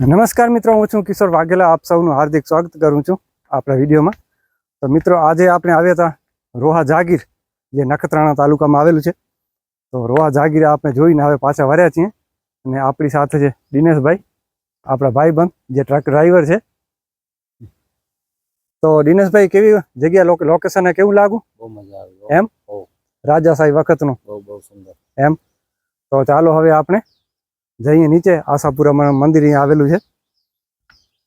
નમસ્કાર મિત્રો હું છું કિશોર વાઘેલા. આપ સૌનું હાર્દિક સ્વાગત કરું છું આપણા વિડીયોમાં. તો મિત્રો આજે આપણે આવ્યા હતા રોહા જાગીર જે નખત્રાણા તાલુકામાં આવેલું છે. તો રોહા જાગીર આપણે જોઈને હવે પાછા વર્યા છીએ. અને આપણી સાથે છે દિનેશભાઈ આપણા ભાઈબંધ જે ટ્રક ડ્રાઈવર છે. તો દિનેશભાઈ કેવી જગ્યા લોક લોકેશન કેવું લાગુ બહુ મજા આવી એમ? રાજાશાહી વખતનું. બહુ બહુ સુંદર. એમ? તો ચાલો હવે આપણે જઈએ નીચે આશાપુરા મંદિર અહીંયા આવેલું છે.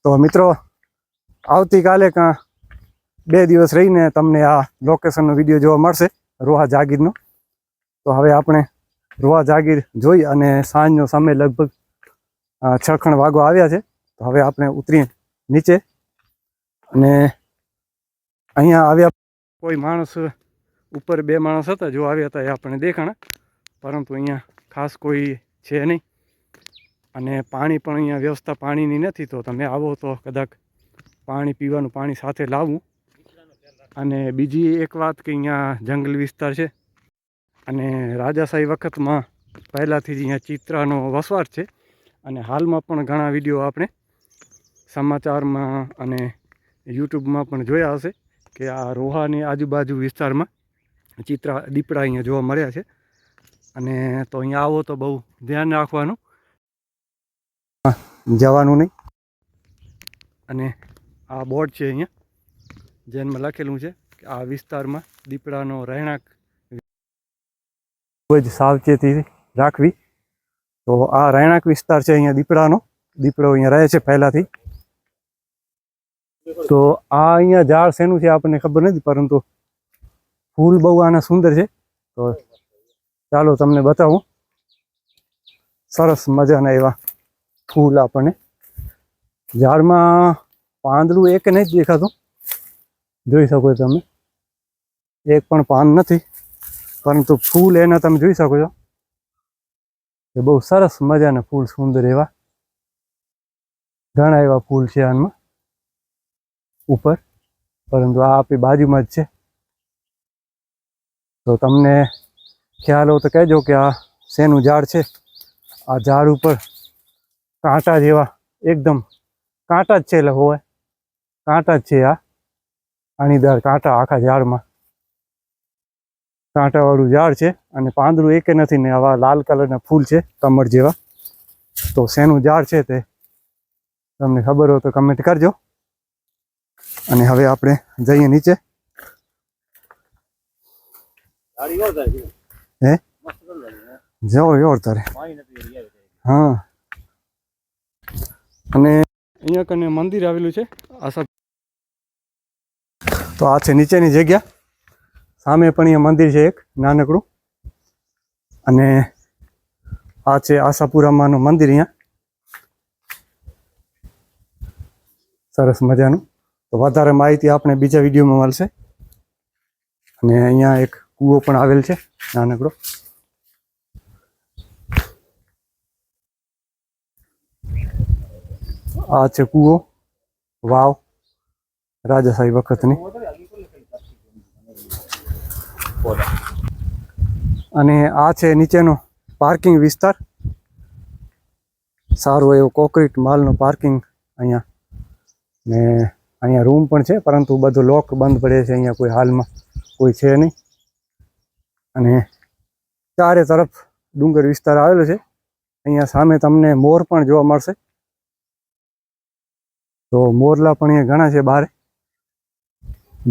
તો મિત્રો, આવતીકાલે કાં બે દિવસ રહીને તમને આ લોકેશનનો વીડિયો જોવા મળશે, રોહા જાગીરનો. તો હવે આપણે રોહા જાગીર જોઈ અને સાંજનો સમય લગભગ છ ખણ વાગવા આવ્યા છે. તો હવે આપણે ઉતરીએ નીચે અને અહીંયા આવ્યા કોઈ માણસ ઉપર બે માણસ હતા, જો આવ્યા હતા એ આપણને દેખાણા. પરંતુ અહીંયા ખાસ કોઈ છે નહીં. અને પાણી પણ અહીંયા વ્યવસ્થા પાણીની નથી, તો તમે આવો તો કદાચ પાણી પીવાનું પાણી સાથે લાવવું અને બીજી એક વાત કે અહીંયા જંગલ વિસ્તાર છે અને રાજાશાહી વખતમાં પહેલાંથી જ અહીંયા ચિત્રાનો વસવાટ છે. અને હાલમાં પણ ઘણા વીડિયો આપણે સમાચારમાં અને યુટ્યુબમાં પણ જોયા હશે કે આ રોહાની આજુબાજુ વિસ્તારમાં ચિત્રા દીપડા અહીંયા જોવા મળ્યા છે. અને તો અહીંયા આવો તો બહુ ધ્યાન રાખવાનું. જવાનું નહીં. અને આ બોર્ડ છે અહીંયા, જેનમાં લખેલું છે કે આ વિસ્તારમાં દીપડાનો રહેણાંક ખૂબ જ સાવચેતી રાખવી. તો આ રહેણાંક વિસ્તાર છે અહીંયા દીપડાનો. દીપડો અહીંયા રહે છે પહેલાંથી. તો આ અહીંયા ઝાડ શેનું છે આપણને ખબર નથી, પરંતુ ફૂલ બહુ આના સુંદર છે. તો ચાલો તમને બતાવું. સરસ મજાના એવા ફૂલ આપણને. ઝાડમાં પાંદડું એક નહીં દેખાતું. જોઈ શકો છો તમે. એક પણ પાન નથી. પરંતુ ફૂલ એના તમે જોઈ શકો છો. એ બહુ સરસ મજાના ફૂલ, સુંદર એવા. ઘણા એવા ફૂલ છે આનમાં. ઉપર. પરંતુ આ આપણી બાજુમાં જ છે. તો તમને ખ્યાલ હોય તો કહેજો કે આ શેનું ઝાડ છે? આ ઝાડ ઉપર કાંટા જેવા એકદમ કાંટા જ છે એટલે હોય કાંટા જ છે આ. અણીદાર કાંટા આખા ઝાડમાં. કાંટાવાળું ઝાડ છે અને પાંદડું એકે નથી ને આવા લાલ કલરના ફૂલ છે કમળ જેવા. તો શેનું ઝાડ છે તે તમને ખબર હોય તો કમેન્ટ કરજો. અને હવે આપણે જઈએ નીચે? હે? જવો યોર તારે. હા. અને અહીંયા કને મંદિર આવેલું છે. આશા તો આ છે નીચેની જગ્યા. સામે પણ અહીંયા મંદિર છે એક, નાનકડું. અને આ છે આશાપુરામાનું મંદિર અહીંયા. સરસ મજાનું. તો વધારે માહિતી આપણે બીજા વિડીયોમાં મળશે. અને અહીંયા એક કૂવો પણ આવેલ છે, નાનકડો. આ છે કૂવો. વાવ. રાજાશાહી વખતની. અને આ છે નીચેનો પાર્કિંગ વિસ્તાર. સારો એવો કોન્ક્રીટ માલનો પાર્કિંગ અહીંયા. ને અહીંયા રૂમ પણ છે, પરંતુ બધું લોક બંધ પડે છે અહીંયા કોઈ હાલમાં. કોઈ છે નહીં. અને ચારે તરફ ડુંગર વિસ્તાર આવેલો છે. અહીંયા સામે તમને મોર પણ જોવા મળશે. તો મોરલા પણ અહીંયા ઘણા છે બહાર.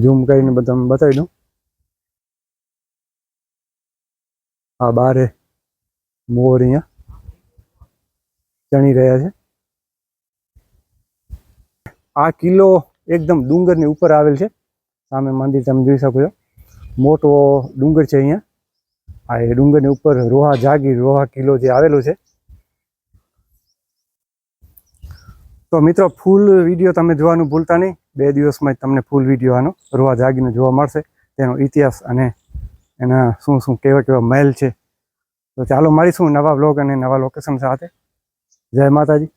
ઝૂમ કરીને તમને બતાવી દઉં. આ બારે મોર અહીંયા ચણી રહ્યા છે. આ કિલ્લો એકદમ ડુંગરની ઉપર આવેલ છે. સામે મંદિર તમે જોઈ શકો છો. મોટો ડુંગર છે અહીંયા. આ એ ડુંગરની ઉપર રોહા જાગીર રોહા કિલ્લો જે આવેલો છે. તો મિત્રો, ફૂલ વીડિયો તમે જોવાનું ભૂલતા નહીં. બે દિવસમાં જ તમને ફૂલ વીડિયો આનો રોવા જાગીને જોવા મળશે. તેનો ઇતિહાસ અને એના શું શું કેવા કેવા મહેલ છે. તો ચાલો મળીશું નવા બ્લોગ અને નવા લોકેશન સાથે. જય માતાજી.